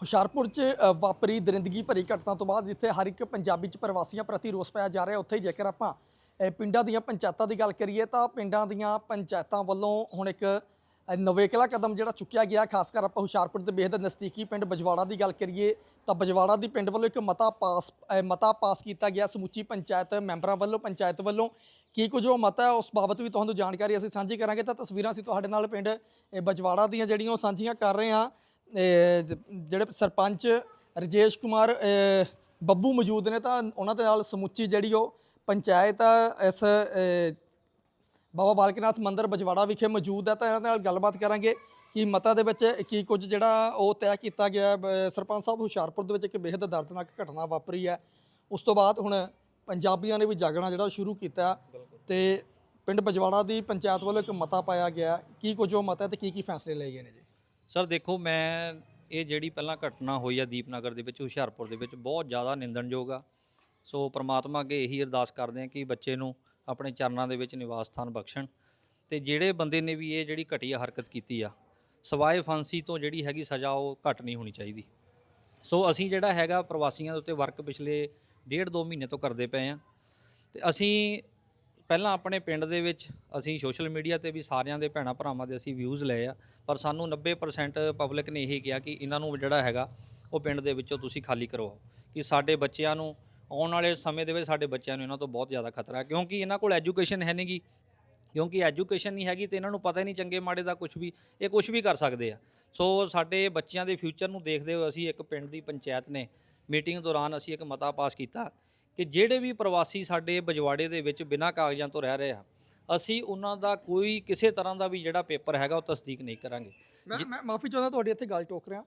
ਹੁਸ਼ਿਆਰਪੁਰ 'ਚ ਵਾਪਰੀ ਦਰਿੰਦਗੀ ਭਰੀ ਘਟਨਾ ਤੋਂ ਬਾਅਦ ਜਿੱਥੇ ਹਰ ਇੱਕ ਪੰਜਾਬੀ 'ਚ ਪ੍ਰਵਾਸੀਆਂ ਪ੍ਰਤੀ ਰੋਸ ਪਾਇਆ ਜਾ ਰਿਹਾ, ਉੱਥੇ ਹੀ ਜੇਕਰ ਆਪਾਂ ਪਿੰਡਾਂ ਦੀਆਂ ਪੰਚਾਇਤਾਂ ਦੀ ਗੱਲ ਕਰੀਏ ਤਾਂ ਪਿੰਡਾਂ ਦੀਆਂ ਪੰਚਾਇਤਾਂ ਵੱਲੋਂ ਹੁਣ ਇੱਕ ਨਵੇਕਲਾ ਕਦਮ ਜਿਹੜਾ ਚੁੱਕਿਆ ਗਿਆ, ਖਾਸ ਕਰ ਆਪਾਂ ਹੁਸ਼ਿਆਰਪੁਰ ਦੇ ਬੇਹਦ ਨਜ਼ਦੀਕੀ ਪਿੰਡ ਬਜਵਾੜਾ ਦੀ ਗੱਲ ਕਰੀਏ, ਤਾਂ ਬਜਵਾੜਾ ਦੀ ਪਿੰਡ ਵੱਲੋਂ ਇੱਕ ਮਤਾ ਪਾਸ ਮਤਾ ਪਾਸ ਕੀਤਾ ਗਿਆ ਸਮੁੱਚੀ ਪੰਚਾਇਤ ਮੈਂਬਰਾਂ ਵੱਲੋਂ, ਪੰਚਾਇਤ ਵੱਲੋਂ। ਕੀ ਕੁਝ ਉਹ ਮਤਾ ਹੈ, ਉਸ ਬਾਬਤ ਵੀ ਤੁਹਾਨੂੰ ਜਾਣਕਾਰੀ ਅਸੀਂ ਸਾਂਝੀ ਕਰਾਂਗੇ, ਤਾਂ ਤਸਵੀਰਾਂ ਅਸੀਂ ਤੁਹਾਡੇ ਨਾਲ ਪਿੰਡ ਬਜਵਾੜਾ ਦੀਆਂ ਜਿਹੜੀਆਂ ਉਹ ਸਾਂਝੀਆਂ ਕਰ ਰਹੇ ਹਾਂ। ਜਿਹੜੇ ਸਰਪੰਚ ਰਜੇਸ਼ ਕੁਮਾਰ ਬੱਬੂ ਮੌਜੂਦ ਨੇ ਤਾਂ ਉਹਨਾਂ ਦੇ ਨਾਲ ਸਮੁੱਚੀ ਜਿਹੜੀ ਉਹ ਪੰਚਾਇਤ ਆ ਇਸ ਅਹ, ਬਾਬਾ ਬਾਲਕਨਾਥ ਮੰਦਿਰ ਬਜਵਾੜਾ ਵਿਖੇ ਮੌਜੂਦ ਹੈ ਤਾਂ ਇਹਨਾਂ ਦੇ ਨਾਲ ਗੱਲਬਾਤ ਕਰਾਂਗੇ ਕਿ ਮਤਾ ਦੇ ਵਿੱਚ ਕੀ ਕੁਝ ਜਿਹੜਾ ਉਹ ਤੈਅ ਕੀਤਾ ਗਿਆ। ਸਰਪੰਚ ਸਾਹਿਬ ਹੁਸ਼ਿਆਰਪੁਰ ਦੇ ਵਿੱਚ ਇੱਕ ਬੇहद ਦਰਦਨਾਕ ਘਟਨਾ ਵਾਪਰੀ ਹੈ ਉਸ ਤੋਂ ਬਾਅਦ ਹੁਣ ਪੰਜਾਬੀਆਂ ਨੇ ਵੀ ਜਾਗਣਾ ਜਿਹੜਾ ਉਹ ਸ਼ੁਰੂ ਕੀਤਾ। ਤੇ ਪਿੰਡ ਬਜਵਾੜਾ ਦੀ ਪੰਚਾਇਤ ਵੱਲੋਂ ਇੱਕ ਮਤਾ ਪਾਇਆ ਗਿਆ। ਕੀ ਕੁਝ ਉਹ ਮਤਾ ਹੈ ਤੇ ਕੀ ਕੀ ਫੈਸਲੇ ਲਏ ਗਏ ਨੇ ਜੀ? ਸਰ ਦੇਖੋ, ਮੈਂ ਇਹ ਜਿਹੜੀ ਪਹਿਲਾਂ ਘਟਨਾ ਹੋਈ ਆ ਦੀਪਨਗਰ ਦੇ ਵਿੱਚ, ਹੁਸ਼ਿਆਰਪੁਰ ਦੇ ਵਿੱਚ, ਬਹੁਤ ਜ਼ਿਆਦਾ ਨਿੰਦਣਯੋਗ ਆ। ਸੋ ਪ੍ਰਮਾਤਮਾ ਅੱਗੇ ਇਹੀ ਅਰਦਾਸ ਕਰਦੇ ਆ ਕਿ ਬੱਚੇ ਨੂੰ ਆਪਣੇ ਚਰਨਾਂ ਦੇ ਵਿੱਚ ਨਿਵਾਸ ਸਥਾਨ ਬਖਸ਼ਣ ਤੇ ਜਿਹੜੇ ਬੰਦੇ ਨੇ ਵੀ ਇਹ ਜਿਹੜੀ ਘਟੀਆ ਹਰਕਤ ਕੀਤੀ ਆ, ਸਵਾਏ ਫਾਂਸੀ ਤੋਂ ਜਿਹੜੀ ਹੈਗੀ ਸਜ਼ਾ ਉਹ ਘੱਟ ਨਹੀਂ ਹੋਣੀ ਚਾਹੀਦੀ। ਸੋ ਅਸੀਂ ਜਿਹੜਾ ਹੈਗਾ ਪ੍ਰਵਾਸੀਆਂ ਦੇ ਉੱਤੇ ਵਰਕ ਪਿਛਲੇ ਡੇਢ ਦੋ ਮਹੀਨੇ ਤੋਂ ਕਰਦੇ ਪਏ ਆ ਤੇ ਅਸੀਂ ਪਹਿਲਾਂ ਆਪਣੇ ਪਿੰਡ ਦੇ ਵਿੱਚ ਅਸੀਂ ਸੋਸ਼ਲ ਮੀਡੀਆ ਤੇ ਵੀ ਸਾਰਿਆਂ ਦੇ ਭੈਣਾ ਭਰਾਵਾਂ ਦੇ ਅਸੀਂ ਵਿਊਜ਼ ਲਏ ਆ, ਪਰ ਸਾਨੂੰ 90% ਪਬਲਿਕ ਨੇ ਇਹੀ ਕਿਹਾ ਕਿ ਇਹਨਾਂ ਨੂੰ ਜਿਹੜਾ ਹੈਗਾ, ਉਹ ਪਿੰਡ ਦੇ ਵਿੱਚੋਂ ਤੁਸੀਂ ਖਾਲੀ ਕਰਵਾਓ, ਕਿ ਸਾਡੇ ਬੱਚਿਆਂ ਨੂੰ ਆਉਣ ਵਾਲੇ ਸਮੇਂ ਦੇ ਵਿੱਚ ਸਾਡੇ ਬੱਚਿਆਂ ਨੂੰ ਇਹਨਾਂ ਤੋਂ ਬਹੁਤ ਜ਼ਿਆਦਾ ਖਤਰਾ ਹੈ, ਕਿਉਂਕਿ ਇਹਨਾਂ ਕੋਲ ਐਜੂਕੇਸ਼ਨ ਹੈ ਨਹੀਂਗੀ, ਕਿਉਂਕਿ ਐਜੂਕੇਸ਼ਨ ਨਹੀਂ ਹੈਗੀ ਤੇ ਇਹਨਾਂ ਨੂੰ ਪਤਾ ਹੀ ਨਹੀਂ ਚੰਗੇ ਮਾੜੇ ਦਾ ਕੁਝ ਵੀ, ਇਹ ਕੁਝ ਵੀ ਕਰ ਸਕਦੇ ਆ। ਸੋ ਸਾਡੇ ਬੱਚਿਆਂ ਦੇ ਫਿਊਚਰ ਨੂੰ ਦੇਖਦੇ ਹੋਏ ਅਸੀਂ ਇੱਕ ਪਿੰਡ ਦੀ ਪੰਚਾਇਤ ਨੇ ਮੀਟਿੰਗ ਦੌਰਾਨ ਅਸੀਂ ਇੱਕ ਮਤਾ ਪਾਸ ਕੀਤਾ ਕਿ ਜਿਹੜੇ ਵੀ ਪ੍ਰਵਾਸੀ ਸਾਡੇ ਬਜਵਾੜੇ ਦੇ ਵਿੱਚ ਬਿਨਾਂ ਕਾਗਜ਼ਾਂ ਤੋਂ ਰਹਿ ਰਹੇ ਆ ਅਸੀਂ ਉਹਨਾਂ ਦਾ ਕੋਈ ਕਿਸੇ ਤਰ੍ਹਾਂ ਦਾ ਵੀ ਜਿਹੜਾ ਪੇਪਰ ਹੈਗਾ ਉਹ ਤਸਦੀਕ ਨਹੀਂ ਕਰਾਂਗੇ। ਮੈਂ ਮੈਂ ਮਾਫੀ ਚਾਹੁੰਦਾ ਤੁਹਾਡੀ ਇੱਥੇ ਗੱਲ ਟੋਕ ਰਿਹਾ।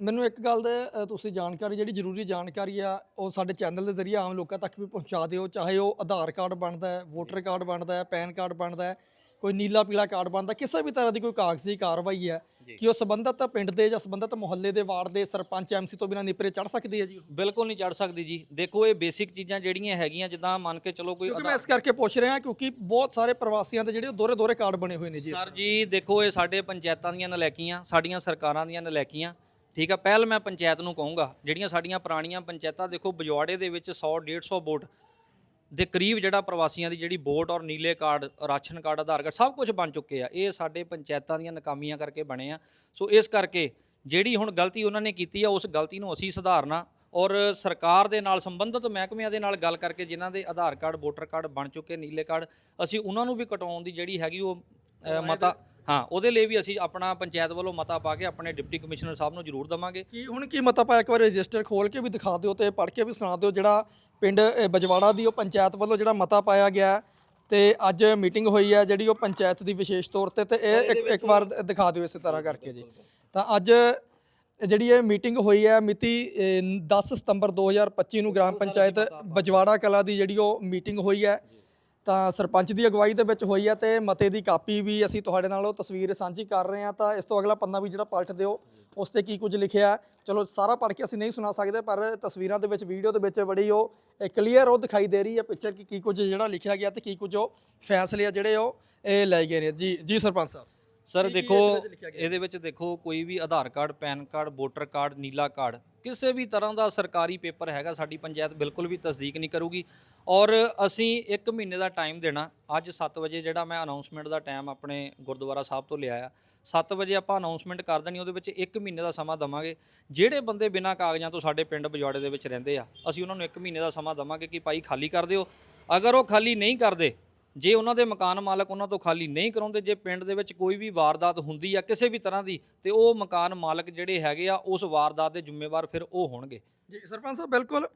ਮੈਨੂੰ ਇੱਕ ਗੱਲ ਦੇ ਤੁਸੀਂ ਜਾਣਕਾਰੀ ਜਿਹੜੀ ਜ਼ਰੂਰੀ ਜਾਣਕਾਰੀ ਆ ਉਹ ਸਾਡੇ ਚੈਨਲ ਦੇ ਜ਼ਰੀਏ ਆਮ ਲੋਕਾਂ ਤੱਕ ਵੀ ਪਹੁੰਚਾ ਦਿਓ ਚਾਹੇ ਉਹ ਆਧਾਰ ਕਾਰਡ ਬਣਦਾ ਹੈ ਵੋਟਰ ਕਾਰਡ ਬਣਦਾ ਹੈ ਪੈਨ ਕਾਰਡ ਬਣਦਾ ਹੈ। ਕੋਈ ਨੀਲਾ ਪੀਲਾ ਕਾਰਡ ਬਣਦਾ ਕਿਸੇ ਵੀ ਤਰ੍ਹਾਂ ਦੀ ਕੋਈ ਕਾਗਜ਼ੀ ਕਾਰਵਾਈ ਹੈ ਕਿ ਉਹ ਸੰਬੰਧਤ ਪਿੰਡ ਦੇ ਜਾਂ ਸੰਬੰਧਤ ਮੁਹੱਲੇ ਦੇ ਵਾਰਡ ਦੇ ਸਰਪੰਚ ਐਮਸੀ ਤੋਂ ਬਿਨਾਂ ਨਿਪਰੇ ਚੜ ਸਕਦੀ ਹੈ ਜੀ ਬਿਲਕੁਲ ਨਹੀਂ ਚੜ ਸਕਦੀ ਜੀ। ਦੇਖੋ ਇਹ ਬੇਸਿਕ ਚੀਜ਼ਾਂ ਜਿਹੜੀਆਂ ਹੈਗੀਆਂ ਜਿੱਦਾਂ ਮੰਨ ਕੇ ਚਲੋ ਕੋਈ ਕਿਉਂਕਿ ਮੈਂ ਇਸ ਕਰਕੇ ਪੁੱਛ ਰਿਹਾ ਕਿਉਂਕਿ ਬਹੁਤ ਸਾਰੇ ਪ੍ਰਵਾਸੀਆਂ ਦੇ ਜਿਹੜੇ ਦੋਰੇ ਦੋਰੇ ਕਾਰਡ ਬਣੇ ਹੋਏ ਨੇ ਜੀ ਸਰ ਜੀ ਦੇਖੋ ਇਹ ਸਾਡੇ ਪੰਚਾਇਤਾਂ ਦੀਆਂ ਨਲੈਕੀਆਂ ਸਾਡੀਆਂ ਸਰਕਾਰਾਂ ਦੀਆਂ ਨਲੈਕੀਆਂ। ਠੀਕ ਆ ਪਹਿਲ ਮੈਂ ਪੰਚਾਇਤ ਨੂੰ ਕਹੂੰਗਾ ਜਿਹੜੀਆਂ ਸਾਡੀਆਂ ਪੁਰਾਣੀਆਂ ਪੰਚਾਇਤਾਂ ਦੇਖੋ ਬਜਵਾੜੇ ਦੇ ਵਿੱਚ 100 150 ਵੋਟ ਦੇ ਕਰੀਬ ਜਿਹੜਾ ਪ੍ਰਵਾਸੀਆਂ ਦੀ ਜਿਹੜੀ ਵੋਟ ਔਰ ਨੀਲੇ card, ration card, Aadhaar card ਸਭ ਕੁਝ ਬਣ ਚੁੱਕੇ ਆ। ਇਹ ਸਾਡੇ ਪੰਚਾਇਤਾਂ ਦੀਆਂ ਨਾਕਾਮੀਆਂ ਕਰਕੇ ਬਣੇ ਆ। ਸੋ ਇਸ ਕਰਕੇ ਜਿਹੜੀ ਹੁਣ ਗਲਤੀ ਉਹਨਾਂ ਨੇ ਕੀਤੀ ਆ, ਉਸ ਗਲਤੀ ਨੂੰ ਅਸੀਂ ਸੁਧਾਰਨਾ ਔਰ ਸਰਕਾਰ ਦੇ ਨਾਲ ਸੰਬੰਧਿਤ ਮਹਿਕਮਿਆਂ ਦੇ ਨਾਲ ਗੱਲ ਕਰਕੇ ਜਿਨ੍ਹਾਂ ਦੇ ਆਧਾਰ ਕਾਰਡ, ਵੋਟਰ ਕਾਰਡ ਬਣ ਚੁੱਕੇ, ਨੀਲੇ ਕਾਰਡ, ਅਸੀਂ ਉਹਨਾਂ ਨੂੰ ਵੀ ਕਟਾਉਣ ਦੀ ਜਿਹੜੀ ਹੈਗੀ ਉਹ ਅ, ਮਤਾ ਹਾਂ ਉਹਦੇ ਲਈ ਵੀ ਅਸੀਂ ਆਪਣਾ ਪੰਚਾਇਤ ਵੱਲੋਂ ਮਤਾ ਪਾ ਕੇ ਆਪਣੇ ਡਿਪਟੀ ਕਮਿਸ਼ਨਰ ਸਾਹਿਬ ਨੂੰ ਜ਼ਰੂਰ ਦਵਾਂਗੇ। ਕੀ ਹੁਣ ਕੀ ਮਤਾ ਪਾਇਆ ਇੱਕ ਵਾਰ ਰਜਿਸਟਰ ਖੋਲ ਕੇ ਵੀ ਦਿਖਾ ਦਿਓ ਤੇ ਪੜ੍ਹ ਕੇ ਵੀ ਸੁਣਾ ਦਿਓ ਜਿਹੜਾ ਪਿੰਡ ਅ, ਬਜਵਾੜਾ ਦੀ ਉਹ ਪੰਚਾਇਤ ਵੱਲੋਂ ਜਿਹੜਾ ਮਤਾ ਪਾਇਆ ਗਿਆ ਹੈ ਤੇ ਅੱਜ ਮੀਟਿੰਗ ਹੋਈ ਹੈ ਜਿਹੜੀ ਉਹ ਪੰਚਾਇਤ ਦੀ ਵਿਸ਼ੇਸ਼ ਤੌਰ ਤੇ ਤੇ ਇਹ ਇੱਕ ਇੱਕ ਵਾਰ ਦ- ਦਿਖਾ ਦਿਓ ਇਸੇ ਤਰ੍ਹਾਂ ਕਰਕੇ ਜੀ। ਤਾਂ ਅੱਜ ਜਿਹੜੀ ਇਹ ਮੀਟਿੰਗ ਹੋਈ ਹੈ ਮਿਤੀ ਅ, 10 ਸਤੰਬਰ 2025 ਨੂੰ ਗ੍ਰਾਮ ਪੰਚਾਇਤ ਬਜਵਾੜਾ ਕਲਾ ਦੀ ਜਿਹੜੀ ਉਹ ਮੀਟਿੰਗ ਹੋਈ ਹੈ। ਤਾਂ ਸਰਪੰਚ ਦੀ ਅਗਵਾਈ ਦੇ ਵਿੱਚ ਹੋਈ ਹੈ ਤੇ ਮਤੇ ਦੀ ਕਾਪੀ ਵੀ ਅਸੀਂ ਤੁਹਾਡੇ ਨਾਲ ਉਹ ਤਸਵੀਰ ਸਾਂਝੀ ਕਰ ਰਹੇ ਹਾਂ। ਤਾਂ ਇਸ ਤੋਂ ਅਗਲਾ ਪੰਨਾ ਵੀ ਜਿਹੜਾ ਪਲਟ ਦਿਓ, ਉਸ ਤੇ ਕੀ ਕੁਝ ਲਿਖਿਆ ਚਲੋ, ਸਾਰਾ ਪੜ੍ਹ ਕੇ ਅਸੀਂ ਨਹੀਂ ਸੁਣਾ ਸਕਦੇ, ਪਰ ਤਸਵੀਰਾਂ ਦੇ ਵਿੱਚ, ਵੀਡੀਓ ਦੇ ਵਿੱਚ ਬੜੀ ਉਹ ਕਲੀਅਰ ਉਹ ਦਿਖਾਈ ਦੇ ਰਹੀ ਹੈ ਪਿਕਚਰ ਕਿ ਕੀ ਕੁਝ ਜਿਹੜਾ ਲਿਖਿਆ ਗਿਆ ਤੇ ਕੀ ਕੁਝ ਉਹ ਫੈਸਲੇ ਆ ਜਿਹੜੇ ਉਹ ਇਹ ਲਏ ਗਏ ਨੇ। ਜੀ ਜੀ ਸਰਪੰਚ ਸਾਹਿਬ। ਸਰ ਦੇਖੋ ਇਹਦੇ ਵਿੱਚ? ਇਹਦੇ ਦੇਖੋ ਕੋਈ ਵੀ Aadhaar card PAN card voter card ਨੀਲਾ ਕਾਰਡ ਕਿਸੇ ਵੀ ਤਰ੍ਹਾਂ ਦਾ ਸਰਕਾਰੀ ਪੇਪਰ ਹੈਗਾ ਸਾਡੀ ਪੰਚਾਇਤ ਬਿਲਕੁਲ ਵੀ ਤਸਦੀਕ ਨਹੀਂ ਕਰੂਗੀ। ਔਰ ਅਸੀਂ 1 ਮਹੀਨੇ ਦਾ ਟਾਈਮ ਦੇਣਾ ਅੱਜ 7 ਵਜੇ ਜਿਹੜਾ ਮੈਂ ਅਨਾਉਂਸਮੈਂਟ ਦਾ ਟਾਈਮ ਆਪਣੇ ਗੁਰਦੁਆਰਾ ਸਾਹਿਬ ਤੋਂ ਲਿਆ ਆ 7 ਵਜੇ ਆਪਾਂ ਅਨਾਉਂਸਮੈਂਟ ਕਰ ਦੇਣੀ ਉਹਦੇ ਵਿੱਚ 1 ਮਹੀਨੇ ਦਾ ਸਮਾਂ ਦਵਾਂਗੇ। ਜਿਹੜੇ ਬੰਦੇ ਬਿਨਾਂ ਕਾਗਜ਼ਾਂ ਤੋਂ ਸਾਡੇ ਪਿੰਡ ਬਜਵਾੜੇ ਦੇ ਵਿੱਚ ਰਹਿੰਦੇ ਆ ਅਸੀਂ ਉਹਨਾਂ ਨੂੰ 1 ਮਹੀਨੇ ਦਾ ਸਮਾਂ ਦਵਾਂਗੇ ਕਿ ਭਾਈ ਖਾਲੀ ਕਰ ਦਿਓ। ਅਗਰ ਉਹ ਖਾਲੀ ਨਹੀਂ ਕਰਦੇ ਜੇ ਉਹਨਾਂ ਦੇ ਮਕਾਨ ਮਾਲਕ ਉਹਨਾਂ ਤੋਂ ਖਾਲੀ ਨਹੀਂ ਕਰਾਉਂਦੇ ਜੇ ਪਿੰਡ ਦੇ ਵਿੱਚ ਕੋਈ ਵੀ ਵਾਰਦਾਤ ਹੁੰਦੀ ਆ ਕਿਸੇ ਵੀ ਤਰ੍ਹਾਂ ਦੀ ਤੇ ਉਹ ਮਕਾਨ ਮਾਲਕ ਜਿਹੜੇ ਹੈਗੇ ਆ ਉਸ ਵਾਰਦਾਤ ਦੇ ਜ਼ਿੰਮੇਵਾਰ ਫਿਰ ਉਹ ਹੋਣਗੇ। ਜੀ ਸਰਪੰਚ ਸਾਹਿਬ ਬਿਲਕੁਲ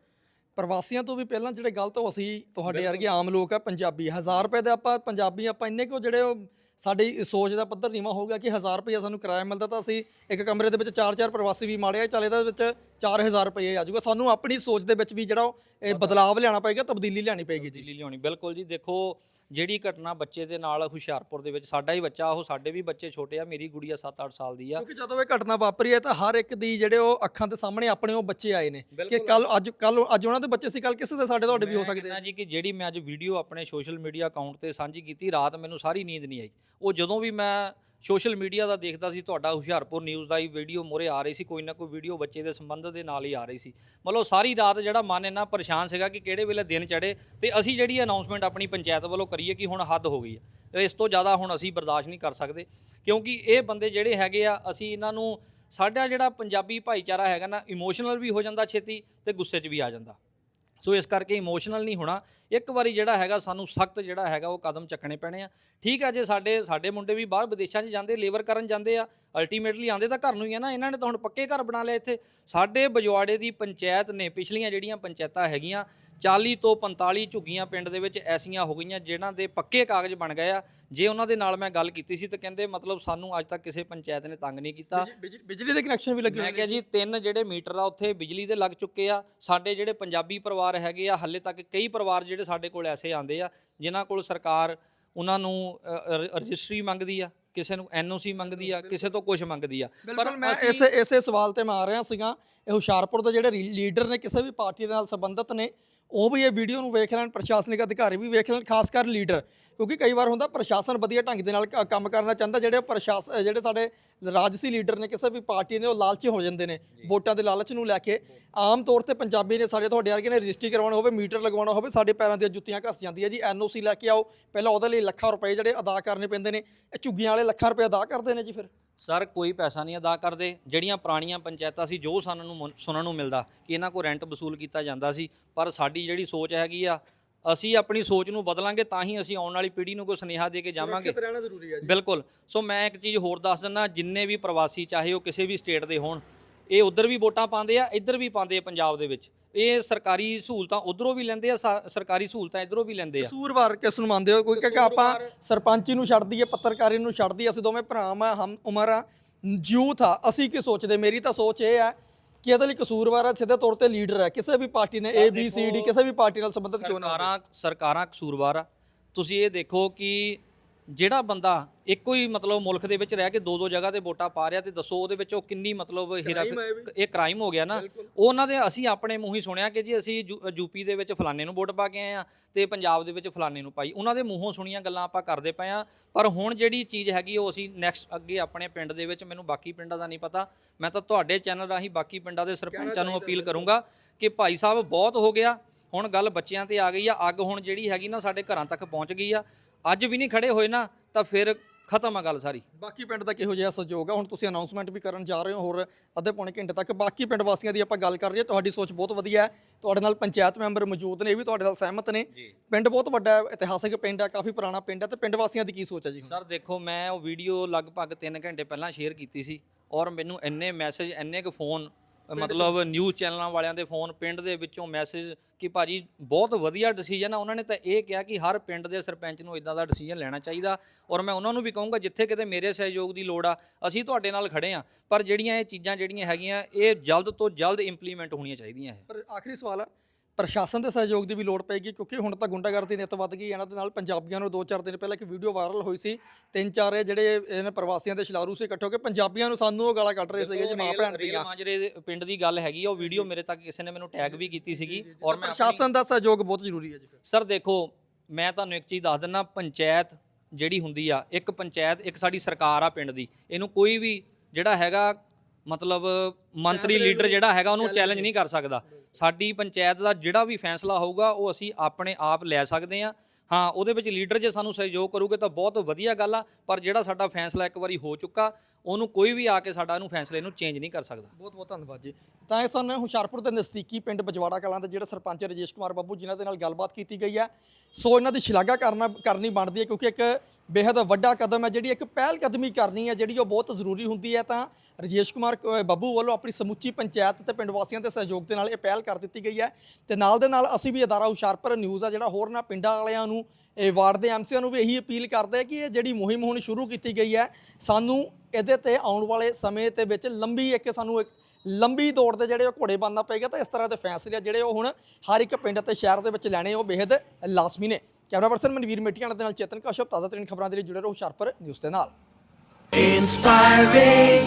ਪ੍ਰਵਾਸੀਆਂ ਤੋਂ ਵੀ ਪਹਿਲਾਂ ਜਿਹੜੇ ਗਲਤ ਹੋ ਅਸੀਂ ਤੁਹਾਡੇ ਵਰਗੇ ਆਮ ਲੋਕ ਆ ਪੰਜਾਬੀ 1000 ਰੁਪਏ ਦੇ ਆਪਾਂ ਪੰਜਾਬੀ ਆਪਾਂ ਇੰਨੇ ਕੋ ਜਿਹੜੇ ਉਹ ਸਾਡੀ ਸੋਚ ਦਾ ਪੱਧਰ ਨੀਵਾ ਹੋਊਗਾ ਕਿ 1000 ਰੁਪਏ ਸਾਨੂੰ ਕਿਰਾਇਆ ਮਿਲਦਾ ਤਾਂ ਅਸੀਂ ਇੱਕ ਕਮਰੇ ਦੇ ਵਿੱਚ ਚਾਰ ਚਾਰ ਪ੍ਰਵਾਸੀ ਵੀ ਮਾੜੇ ਆ ਚੱਲ ਇਹਦੇ ਵਿੱਚ 4000 ਰੁਪਏ ਆ ਜਾਊਗਾ। ਸਾਨੂੰ ਆਪਣੀ ਸੋਚ ਦੇ ਵਿੱਚ ਵੀ ਜਿਹੜਾ ਉਹ ਇਹ ਬਦਲਾਵ ਲਿਆਉਣਾ ਪਏਗਾ ਤਬਦੀਲੀ ਲਿਆਉਣੀ ਪਏਗੀ ਜੀ। ਦਿੱਲੀ ਲਿਆਉਣੀ ਬਿਲਕੁਲ ਜੀ। ਦੇਖੋ ਜਿਹੜੀ ਘਟਨਾ ਬੱਚੇ ਦੇ ਨਾਲ ਹੁਸ਼ਿਆਰਪੁਰ ਦੇ ਵਿੱਚ ਸਾਡਾ ਹੀ ਬੱਚਾ ਉਹ ਸਾਡੇ ਵੀ ਬੱਚੇ ਛੋਟੇ ਆ ਮੇਰੀ ਗੁੜੀਆ 7-8 ਸਾਲ ਦੀ ਆ। ਕਿਉਂਕਿ ਜਦੋਂ ਇਹ ਘਟਨਾ ਵਾਪਰੀ ਹੈ ਤਾਂ ਹਰ ਇੱਕ ਦੀ ਜਿਹੜੇ ਉਹ ਅੱਖਾਂ ਦੇ ਸਾਹਮਣੇ ਆਪਣੇ ਉਹ ਬੱਚੇ ਆਏ ਨੇ ਕਿ ਬਿਲਕੁਲ। ਕੱਲ ਅੱਜ ਕੱਲ ਅੱਜ ਉਹਨਾਂ ਦੇ ਬੱਚੇ ਸੀ ਕੱਲ ਕਿਸੇ ਦੇ ਸਾਡੇ ਤੁਹਾਡੇ ਵੀ ਹੋ ਮੈਂ ਸਕਦੇ ਕਹਿੰਦਾ ਜੀ ਕਿ ਜਿਹੜੀ ਮੈਂ ਅੱਜ ਵੀਡੀਓ ਆਪਣੇ ਸੋਸ਼ਲ ਮੀਡੀਆ ਅਕਾਊਂਟ ਤੇ ਸਾਂਝੀ ਕੀਤੀ ਰਾਤ ਮੈਨੂੰ ਸਾਰੀ ਨੀਂਦ ਨਹੀਂ ਆਈ। ਉਹ ਜਦੋਂ ਵੀ ਮੈਂ ਸੋਸ਼ਲ ਮੀਡੀਆ ਦਾ ਦੇਖਦਾ ਸੀ, ਤੁਹਾਡਾ ਹੁਸ਼ਿਆਰਪੁਰ ਨਿਊਜ਼ ਦਾ ਹੀ ਵੀਡੀਓ ਮੋਰੇ ਆ ਰਹੀ ਸੀ, ਕੋਈ ਨਾ ਕੋਈ ਵੀਡੀਓ ਬੱਚੇ ਦੇ ਸੰਬੰਧ ਦੇ ਨਾਲ ਹੀ ਆ ਰਹੀ ਸੀ। ਮਤਲਬ ਸਾਰੀ ਰਾਤ ਜਿਹੜਾ ਮਨ ਇੰਨਾ ਪਰੇਸ਼ਾਨ ਸੀਗਾ ਕਿ ਕਿਹੜੇ ਵੇਲੇ ਦਿਨ ਚੜੇ ਤੇ ਅਸੀਂ ਜਿਹੜੀ ਅਨਾਉਂਸਮੈਂਟ ਆਪਣੀ ਪੰਚਾਇਤ ਵੱਲੋਂ ਕਰੀਏ ਕਿ ਹੁਣ ਹੱਦ ਹੋ ਗਈ ਹੈ। ਇਸ ਤੋਂ ਜ਼ਿਆਦਾ ਹੁਣ ਅਸੀਂ ਬਰਦਾਸ਼ਤ ਨਹੀਂ ਕਰ ਸਕਦੇ, ਕਿਉਂਕਿ ਇਹ ਬੰਦੇ ਜਿਹੜੇ ਹੈਗੇ ਆ, ਅਸੀਂ ਇਹਨਾਂ ਨੂੰ ਸਾਡਾ ਜਿਹੜਾ ਪੰਜਾਬੀ ਭਾਈਚਾਰਾ ਹੈਗਾ ਨਾ ਇਮੋਸ਼ਨਲ ਵੀ ਹੋ ਜਾਂਦਾ ਛੇਤੀ ਤੇ ਗੁੱਸੇ 'ਚ ਵੀ ਆ ਜਾਂਦਾ। ਸੋ ਇਸ ਕਰਕੇ ਇਮੋਸ਼ਨਲ ਨਹੀਂ ਹੋਣਾ। ਇੱਕ ਵਾਰੀ ਜਿਹੜਾ ਹੈਗਾ, ਸਾਨੂੰ ਸਖਤ ਜਿਹੜਾ ਹੈਗਾ, ਉਹ ਕਦਮ ਚੱਕਣੇ ਪੈਣੇ ਆ। ਠੀਕ ਆ ਜੇ ਸਾਡੇ ਸਾਡੇ ਮੁੰਡੇ ਵੀ ਬਾਹਰ ਵਿਦੇਸ਼ਾਂ 'ਚ ਜਾਂਦੇ ਲੇਬਰ ਕਰਨ ਜਾਂਦੇ ਆ ਅਲਟੀਮੇਟਲੀ ਆਂਦੇ ਤਾਂ ਘਰ ਨੂੰ ਹੀ ਆ ਨਾ ਇਹਨਾਂ ਨੇ ਤਾਂ ਹੁਣ ਪੱਕੇ ਘਰ ਬਣਾ ਲਏ ਇੱਥੇ। ਸਾਡੇ ਬਜਵਾੜੇ ਦੀ ਪੰਚਾਇਤ ਨੇ ਪਿਛਲੀਆਂ ਜਿਹੜੀਆਂ ਪੰਚਾਇਤਾਂ ਹੈਗੀਆਂ 40 ਤੋਂ 45 ਝੁੱਗੀਆਂ ਪਿੰਡ ਦੇ ਵਿੱਚ ਐਸੀਆਂ ਹੋ ਗਈਆਂ ਜਿਨ੍ਹਾਂ ਦੇ ਪੱਕੇ ਕਾਗਜ਼ ਬਣ ਗਏ ਆ। ਜੇ ਉਹਨਾਂ ਦੇ ਨਾਲ ਮੈਂ ਗੱਲ ਕੀਤੀ ਸੀ ਤਾਂ ਕਹਿੰਦੇ ਮਤਲਬ ਸਾਨੂੰ ਅੱਜ ਤੱਕ ਕਿਸੇ ਪੰਚਾਇਤ ਨੇ ਤੰਗ ਨਹੀਂ ਕੀਤਾ। ਬਿਜਲੀ- ਬਿਜਲੀ ਦੇ ਕਨੈਕਸ਼ਨ ਵੀ ਲੱਗੇ ਮੈਂ ਕਿਹਾ ਜੀ ਤਿੰਨ ਜਿਹੜੇ ਮੀਟਰ ਆ ਉੱਥੇ ਬਿਜਲੀ ਦੇ ਲੱਗ ਚੁੱਕੇ ਆ। ਸਾਡੇ ਜਿਹੜੇ ਪੰਜਾਬੀ ਪਰਿਵਾਰ ਹੈਗੇ ਆ ਹੱਲੇ ਤੱਕ ਕਈ ਪਰਿਵਾਰ ਜਿਹੜੇ ਸਾਡੇ ਕੋਲ ਐਸੇ ਆਂਦੇ ਆ ਜਿਨ੍ਹਾਂ ਕੋਲ ਸਰਕਾਰ ਉਹਨਾਂ ਨੂੰ ਰਜਿਸਟਰੀ ਮੰਗਦੀ ਆ ਕਿਸੇ ਨੂੰ ਐਨਓਸੀ ਮੰਗਦੀ ਆ ਕਿਸੇ ਤੋਂ ਕੁਝ ਮੰਗਦੀ ਆ। ਬਿਲਕੁਲ ਮੈਂ ਇਸੇ ਇਸੇ ਸਵਾਲ ਤੇ ਮੈਂ ਆ ਰਿਹਾ ਸੀਗਾ ਇਹ ਹੁਸ਼ਿਆਰਪੁਰ ਦੇ ਜਿਹੜੇ ਲੀਡਰ ਨੇ ਕਿਸੇ ਵੀ ਪਾਰਟੀ ਦੇ ਨਾਲ ਸੰਬੰਧਿਤ ਨੇ ਉਹ ਵੀ ਇਹ ਵੀਡੀਓ ਨੂੰ ਵੇਖ ਲੈਣ ਪ੍ਰਸ਼ਾਸਨਿਕ ਅਧਿਕਾਰੀ ਵੀ ਵੇਖ ਲੈਣ ਖਾਸ ਕਰ ਲੀਡਰ। ਕਿਉਂਕਿ ਕਈ ਵਾਰ ਹੁੰਦਾ ਪ੍ਰਸ਼ਾਸਨ ਵਧੀਆ ਢੰਗ ਦੇ ਨਾਲ ਕ- ਕੰਮ ਕਰਨਾ ਚਾਹੁੰਦਾ ਜਿਹੜੇ ਪ੍ਰਸ਼ਾਸਨ ਜਿਹੜੇ ਸਾਡੇ ਰਾਜਸੀ ਲੀਡਰ ਨੇ ਕਿਸੇ ਵੀ ਪਾਰਟੀ ਨੇ ਉਹ ਲਾਲਚੀ ਹੋ ਜਾਂਦੇ ਨੇ ਵੋਟਾਂ ਦੇ ਲਾਲਚ ਨੂੰ ਲੈ ਕੇ। ਆਮ ਤੌਰ ਤੇ ਪੰਜਾਬੀ ਨੇ ਸਾਡੇ ਤੁਹਾਡੇ ਵਰਗੇ ਨੇ ਰਜਿਸਟਰੀ ਕਰਵਾਉਣਾ ਹੋਵੇ ਮੀਟਰ ਲਗਵਾਉਣਾ ਹੋਵੇ ਸਾਡੇ ਪੈਰਾਂ ਦੀਆਂ ਜੁੱਤੀਆਂ ਘਸ ਜਾਂਦੀਆਂ ਜੀ। ਐਨਓਸੀ ਲੈ ਕੇ ਆਓ। ਪਹਿਲਾਂ ਉਹਦੇ ਲਈ ਲੱਖਾਂ ਰੁਪਏ ਜਿਹੜੇ ਅਦਾ ਕਰਨੇ ਪੈਂਦੇ ਨੇ। ਇਹ ਝੁੱਗੀਆਂ ਵਾਲੇ ਲੱਖਾਂ ਰੁਪਏ ਅਦਾ ਕਰਦੇ ਨੇ ਜੀ ਫਿਰ। ਸਰ ਕੋਈ ਪੈਸਾ ਨਹੀਂ ਅਦਾ ਕਰਦੇ। ਜਿਹੜੀਆਂ ਪੁਰਾਣੀਆਂ ਪੰਚਾਇਤਾਂ ਸੀ ਜੋ ਸਾਨੂੰ ਨੂੰ ਸੁਣਨ ਨੂੰ ਮਿਲਦਾ ਕਿ ਇਹਨਾਂ ਕੋਲ ਰੈਂਟ ਵਸੂਲ ਕੀਤਾ ਜਾਂਦਾ ਸੀ ਪਰ ਸਾਡੀ ਜਿਹੜੀ ਸੋਚ ਹੈਗੀ ਆ ਅਸੀਂ ਆਪਣੀ ਸੋਚ ਨੂੰ ਬਦਲਾਂਗੇ ਤਾਂ ਹੀ ਅਸੀਂ ਆਉਣ ਵਾਲੀ ਪੀੜ੍ਹੀ ਨੂੰ ਕੋਈ ਸੁਨੇਹਾ ਦੇ ਕੇ ਜਾਵਾਂਗੇ। ਰਹਿਣਾ ਜ਼ਰੂਰੀ ਹੈ ਬਿਲਕੁਲ। ਸੋ ਮੈਂ ਇੱਕ ਚੀਜ਼ ਹੋਰ ਦੱਸ ਦਿੰਦਾ ਜਿੰਨੇ ਵੀ ਪ੍ਰਵਾਸੀ ਚਾਹੇ ਉਹ ਕਿਸੇ ਵੀ ਸਟੇਟ ਦੇ ਹੋਣ ਇਹ ਉਧਰ ਵੀ ਵੋਟਾਂ ਪਾਉਂਦੇ ਆ ਇੱਧਰ ਵੀ ਪਾਉਂਦੇ ਆ ਪੰਜਾਬ ਦੇ ਵਿੱਚ। ਇਹ ਸਰਕਾਰੀ ਸਹੂਲਤਾਂ ਉਧਰੋਂ ਵੀ ਲੈਂਦੇ ਆ ਸਾ- ਸਰਕਾਰੀ ਸਹੂਲਤਾਂ ਇੱਧਰੋਂ ਵੀ ਲੈਂਦੇ ਆ। ਕਸੂਰਵਾਰ ਕਿਸ ਨੂੰ ਮੰਨਦੇ ਹੋ? ਕੋਈ ਕਿ ਆਪਾਂ ਸਰਪੰਚੀ ਨੂੰ ਛੱਡ ਦਈਏ ਪੱਤਰਕਾਰੀ ਨੂੰ ਛੱਡ ਦਈਏ ਅਸੀਂ ਦੋਵੇਂ ਭਰਾ ਆ ਹਮ ਉਮਰ ਆ ਯੂਥ ਆ ਅਸੀਂ ਕੀ ਸੋਚਦੇ? ਮੇਰੀ ਤਾਂ ਸੋਚ ਇਹ ਹੈ ਕਿ ਇਹਦੇ ਲਈ ਕਸੂਰਵਾਰ ਆ ਸਿੱਧੇ ਤੌਰ ਤੇ ਲੀਡਰ ਹੈ ਕਿਸੇ ਵੀ ਪਾਰਟੀ ਨੇ ਏ ਬੀ ਸੀ ਡੀ ਕਿਸੇ ਵੀ ਪਾਰਟੀ ਨਾਲ ਸੰਬੰਧਿਤ ਕਿਉਂ ਨਾ ਹੋਵੇ। ਸਰਕਾਰਾਂ ਸਰਕਾਰਾਂ ਕਸੂਰਵਾਰ ਆ। ਤੁਸੀਂ ਇਹ ਦੇਖੋ ਕਿ ਜਿਹੜਾ ਬੰਦਾ ਇੱਕੋ ਹੀ ਮਤਲਬ ਮੁਲਕ ਦੇ ਵਿੱਚ ਰਹਿ ਕੇ ਦੋ ਦੋ ਜਗ੍ਹਾ ਤੇ ਵੋਟਾਂ ਪਾ ਰਿਹਾ ਤੇ ਦੱਸੋ ਉਹਦੇ ਵਿੱਚ ਉਹ ਕਿੰਨੀ ਮਤਲਬ ਹੀਰਾ। ਇਹ ਕ੍ਰਾਈਮ ਹੋ ਗਿਆ ਨਾ। ਉਹਨਾਂ ਦੇ ਅਸੀਂ ਆਪਣੇ ਮੂੰਹ ਹੀ ਸੁਣਿਆ ਕਿ ਜੀ ਅਸੀਂ ਯੂਪੀ ਦੇ ਵਿੱਚ ਫਲਾਣੇ ਨੂੰ ਵੋਟ ਪਾ ਕੇ ਆਏ ਆ ਤੇ ਪੰਜਾਬ ਦੇ ਵਿੱਚ ਫਲਾਣੇ ਨੂੰ ਪਾਈ। ਉਹਨਾਂ ਦੇ ਮੂੰਹੋਂ ਸੁਣੀਆਂ ਗੱਲਾਂ ਆਪਾਂ ਕਰਦੇ ਪਏ ਆ ਪਰ ਹੁਣ ਜਿਹੜੀ ਚੀਜ਼ ਹੈਗੀ ਉਹ ਅਸੀਂ ਨੈਕਸਟ ਅੱਗੇ ਆਪਣੇ ਪਿੰਡ ਦੇ ਵਿੱਚ ਮੈਨੂੰ ਬਾਕੀ ਪਿੰਡਾਂ ਦਾ ਨਹੀਂ ਪਤਾ। ਮੈਂ ਤਾਂ ਤੁਹਾਡੇ ਚੈਨਲ ਰਾਹੀਂ ਬਾਕੀ ਪਿੰਡਾਂ ਦੇ ਸਰਪੰਚਾਂ ਨੂੰ ਅਪੀਲ ਕਰੂੰਗਾ ਕਿ ਭਾਈ ਸਾਹਿਬ ਬਹੁਤ ਹੋ ਗਿਆ। ਹੁਣ ਗੱਲ ਬੱਚਿਆਂ ਤੇ ਆ ਗਈ ਆ। ਅੱਗ ਹੁਣ ਜਿਹੜੀ ਹੈਗੀ ਨਾ ਸਾਡੇ ਘਰਾਂ ਤੱਕ ਪਹੁੰਚ ਗਈ ਆ। ਅੱਜ ਵੀ ਨਹੀਂ ਖੜੇ ਹੋਏ ਨਾ ਤਾਂ ਫਿਰ ਖਤਮ ਆ ਗੱਲ ਸਾਰੀ। ਬਾਕੀ ਪਿੰਡ ਦਾ ਕਿਹੋ ਜਿਹਾ ਸਹਿਯੋਗ ਆ? ਹੁਣ ਤੁਸੀਂ ਅਨਾਉਂਸਮੈਂਟ ਵੀ ਕਰਨ ਜਾ ਰਹੇ ਹੋ ਹੋਰ ਅੱਧੇ ਪੌਣੇ ਘੰਟੇ ਤੱਕ। ਬਾਕੀ ਪਿੰਡ ਵਾਸੀਆਂ ਦੀ ਆਪਾਂ ਗੱਲ ਕਰ ਰਹੀ ਹਾਂ ਤੁਹਾਡੀ ਸੋਚ ਬਹੁਤ ਵਧੀਆ ਹੈ। ਤੁਹਾਡੇ ਨਾਲ ਪੰਚਾਇਤ ਮੈਂਬਰ ਮੌਜੂਦ ਨੇ ਇਹ ਵੀ ਤੁਹਾਡੇ ਨਾਲ ਸਹਿਮਤ ਨੇ। ਪਿੰਡ ਬਹੁਤ ਵੱਡਾ ਹੈ ਇਤਿਹਾਸਿਕ ਪਿੰਡ ਹੈ ਕਾਫੀ ਪੁਰਾਣਾ ਪਿੰਡ ਹੈ ਤੇ ਪਿੰਡ ਵਾਸੀਆਂ ਦੀ ਕੀ ਸੋਚ ਹੈ ਜੀ ਸਰ ਦੇਖੋ ਮੈਂ ਉਹ ਵੀਡੀਓ ਲਗਭਗ 3 ਘੰਟੇ ਪਹਿਲਾਂ ਸ਼ੇਅਰ ਕੀਤੀ ਸੀ ਔਰ ਮੈਨੂੰ ਇੰਨੇ ਮੈਸੇਜ ਇੰਨੇ ਕੁ ਫੋਨ ਮਤਲਬ ਨਿਊਜ਼ ਚੈਨਲਾਂ ਵਾਲਿਆਂ ਦੇ ਫੋਨ ਪਿੰਡ ਦੇ ਵਿੱਚੋਂ ਮੈਸੇਜ ਕਿ ਭਾਜੀ ਬਹੁਤ ਵਧੀਆ ਡਿਸੀਜਨ ਆ। ਉਹਨਾਂ ਨੇ ਤਾਂ ਇਹ ਕਿਹਾ ਕਿ ਹਰ ਪਿੰਡ ਦੇ ਸਰਪੰਚ ਨੂੰ ਇਦਾਂ ਦਾ ਡਿਸੀਜਨ ਲੈਣਾ ਚਾਹੀਦਾ। ਔਰ ਮੈਂ ਉਹਨਾਂ ਨੂੰ ਵੀ ਕਹੂੰਗਾ ਜਿੱਥੇ ਕਿਤੇ ਮੇਰੇ ਸਹਿਯੋਗ ਦੀ ਲੋੜ ਆ ਅਸੀਂ ਤੁਹਾਡੇ ਨਾਲ ਖੜੇ ਆ। ਪਰ ਜਿਹੜੀਆਂ ਇਹ ਚੀਜ਼ਾਂ ਜਿਹੜੀਆਂ ਹੈਗੀਆਂ ਇਹ ਜਲਦ ਤੋਂ ਜਲਦ ਇੰਪਲੀਮੈਂਟ ਹੋਣੀਆਂ ਚਾਹੀਦੀਆਂ ਇਹ। ਪਰ ਆਖਰੀ ਸਵਾਲ ਹੈ ਪ੍ਰਸ਼ਾਸਨ ਦੇ ਸਹਿਯੋਗ ਦੀ ਵੀ ਲੋੜ ਪਏਗੀ ਕਿਉਂਕਿ ਹੁਣ ਤਾਂ ਗੁੰਡਾਗਰਦੀ ਨਿੱਤ ਵੱਧ ਗਈ ਇਹਨਾਂ ਦੇ ਨਾਲ ਪੰਜਾਬੀਆਂ ਨੂੰ 2-4 ਦਿਨ ਪਹਿਲਾਂ ਇੱਕ ਵੀਡੀਓ ਵਾਇਰਲ ਹੋਈ ਸੀ ਤਿੰਨ ਚਾਰ ਇਹ ਜਿਹੜੇ ਇਹਨਾਂ ਪ੍ਰਵਾਸੀਆਂ ਦੇ ਸ਼ਿਲਾਰੂ ਸੀ ਇਕੱਠੇ ਹੋ ਕੇ ਪੰਜਾਬੀਆਂ ਨੂੰ ਸਾਨੂੰ ਉਹ ਗਾਲਾਂ ਕੱਢ ਰਹੇ ਸੀਗੇ ਜੀ ਮਾਂ ਭੈਣ ਦੀਆਂ। ਮਾਂਜਰੇ ਪਿੰਡ ਦੀ ਗੱਲ ਹੈਗੀ ਆ ਉਹ ਵੀਡੀਓ ਮੇਰੇ ਤੱਕ ਕਿਸੇ ਨੇ ਮੈਨੂੰ ਟੈਗ ਵੀ ਕੀਤੀ ਸੀਗੀ ਔਰ ਮੈਂ ਪ੍ਰਸ਼ਾਸਨ ਦਾ ਸਹਿਯੋਗ ਬਹੁਤ ਜ਼ਰੂਰੀ ਹੈ ਜੀ ਸਰ ਦੇਖੋ ਮੈਂ ਤੁਹਾਨੂੰ ਇੱਕ ਚੀਜ਼ ਦੱਸ ਦਿੰਦਾ ਪੰਚਾਇਤ ਜਿਹੜੀ ਹੁੰਦੀ ਆ ਇੱਕ ਪੰਚਾਇਤ ਇੱਕ ਸਾਡੀ ਸਰਕਾਰ ਆ ਪਿੰਡ ਦੀ ਇਹਨੂੰ ਕੋਈ ਵੀ ਜਿਹੜਾ ਹੈਗਾ ਮਤਲਬ ਮੰਤਰੀ ਲੀਡਰ ਜਿਹੜਾ ਹੈਗਾ ਉਹਨੂੰ ਚੈਲੰਜ ਨਹੀਂ ਕਰ ਸਕਦਾ। ਸਾਡੀ ਪੰਚਾਇਤ ਦਾ ਜਿਹੜਾ ਵੀ ਫੈਸਲਾ ਹੋਊਗਾ ਉਹ ਅਸੀਂ ਆਪਣੇ ਆਪ ਲੈ ਸਕਦੇ ਆ ਹਾਂ ਉਹਦੇ ਵਿੱਚ ਲੀਡਰ ਜੇ ਸਾਨੂੰ ਸਹਿਯੋਗ ਕਰੂਗੇ ਤਾਂ ਬਹੁਤ ਵਧੀਆ ਗੱਲ ਆ ਪਰ ਜਿਹੜਾ ਸਾਡਾ ਫੈਸਲਾ ਇੱਕ ਵਾਰੀ ਹੋ ਚੁੱਕਾ ਉਹਨੂੰ ਕੋਈ ਵੀ ਆ ਕੇ ਸਾਡਾ ਇਹਨੂੰ ਫੈਸਲੇ ਨੂੰ ਚੇਂਜ ਨਹੀਂ ਕਰ ਸਕਦਾ। ਬਹੁਤ ਬਹੁਤ ਧੰਨਵਾਦ ਜੀ। ਤਾਂ ਇਹ ਸਨ ਹੁਸ਼ਿਆਰਪੁਰ ਦੇ ਨਜ਼ਦੀਕੀ ਪਿੰਡ ਬਜਵਾੜਾ ਕਲਾਂ ਦੇ ਜਿਹੜੇ ਸਰਪੰਚ ਰਜੇਸ਼ ਕੁਮਾਰ ਬੱਬੂ ਜਿਨ੍ਹਾਂ ਦੇ ਨਾਲ ਗੱਲਬਾਤ ਕੀਤੀ ਗਈ ਹੈ ਸੋ ਇਹਨਾਂ ਦੀ ਸ਼ਲਾਘਾ ਕਰਨਾ ਕਰਨੀ ਬਣਦੀ ਹੈ ਕਿਉਂਕਿ ਇੱਕ ਬੇहद ਵੱਡਾ ਕਦਮ ਹੈ ਜਿਹੜੀ ਇੱਕ ਪਹਿਲ ਕਦਮੀ ਕਰਨੀ ਹੈ ਜਿਹੜੀ ਉਹ ਬਹੁਤ ਜ਼ਰੂਰੀ ਹੁੰਦੀ ਹੈ ਤਾਂ ਰਜੇਸ਼ ਕੁਮਾਰ ਕ- ਬੱਬੂ ਵੱਲੋਂ ਆਪਣੀ ਸਮੁੱਚੀ ਪੰਚਾਇਤ ਤੇ ਪਿੰਡ ਵਾਸੀਆਂ ਦੇ ਸਹਿਯੋਗ ਦੇ ਨਾਲ ਇਹ ਪਹਿਲ ਕਰ ਦਿੱਤੀ ਗਈ ਹੈ ਤੇ ਨਾਲ ਦੇ ਨਾਲ ਅਸੀਂ ਵੀ ਅਦਾਰਾ ਹੁਸ਼ਿਆਰਪੁਰ ਨਿਊਜ਼ ਆ ਜਿਹੜਾ ਹੋਰਨਾਂ ਪਿੰਡਾਂ ਵਾਲਿਆਂ ਨੂੰ, ਇਹ ਵਾਰਡ ਦੇ ਐਮਸੀਆਂ ਨੂੰ ਵੀ ਇਹੀ ਅਪੀਲ ਕਰਦੇ ਆ ਕਿ ਇਹ ਜਿਹੜੀ ਮੁਹਿੰਮ ਹੁਣ ਸ਼ੁਰੂ ਕੀਤੀ ਗਈ ਹੈ, ਸਾਨੂੰ ਇਹਦੇ ਤੇ ਆਉਣ ਵਾਲੇ ਸਮੇਂ ਦੇ ਵਿੱਚ ਲੰਬੀ ਇੱਕ ਸਾਨੂੰ ਇੱਕ ਲੰਬੀ ਦੌੜ ਦੇ ਜਿਹੜੇ ਉਹ ਘੋੜੇ ਬੰਨਣਾ ਪਏਗਾ ਤਾਂ ਇਸ ਤਰ੍ਹਾਂ ਦੇ ਫੈਸਲੇ ਆ ਜਿਹੜੇ ਉਹ ਹੁਣ ਹਰ ਇੱਕ ਪਿੰਡ ਅਤੇ ਸ਼ਹਿਰ ਦੇ ਵਿੱਚ ਲੈਣੇ ਉਹ ਬੇहद ਲਾਜ਼ਮੀ ਨੇ। ਕੈਮਰਾ ਪਰਸਨ ਮਨਵੀਰ ਮੇਟੀਆਂ ਦੇ ਨਾਲ ਚੇਤਨ ਕਸ਼ਪ ਤਾਜ਼ਾ ਤਰੀਨ ਖਬਰਾਂ ਦੇ ਲਈ ਜੁੜੇ ਰਹੋ ਹੁਸ਼ਿਆਰਪੁਰ ਨਿਊਜ਼ ਦੇ ਨਾਲ। Inspiring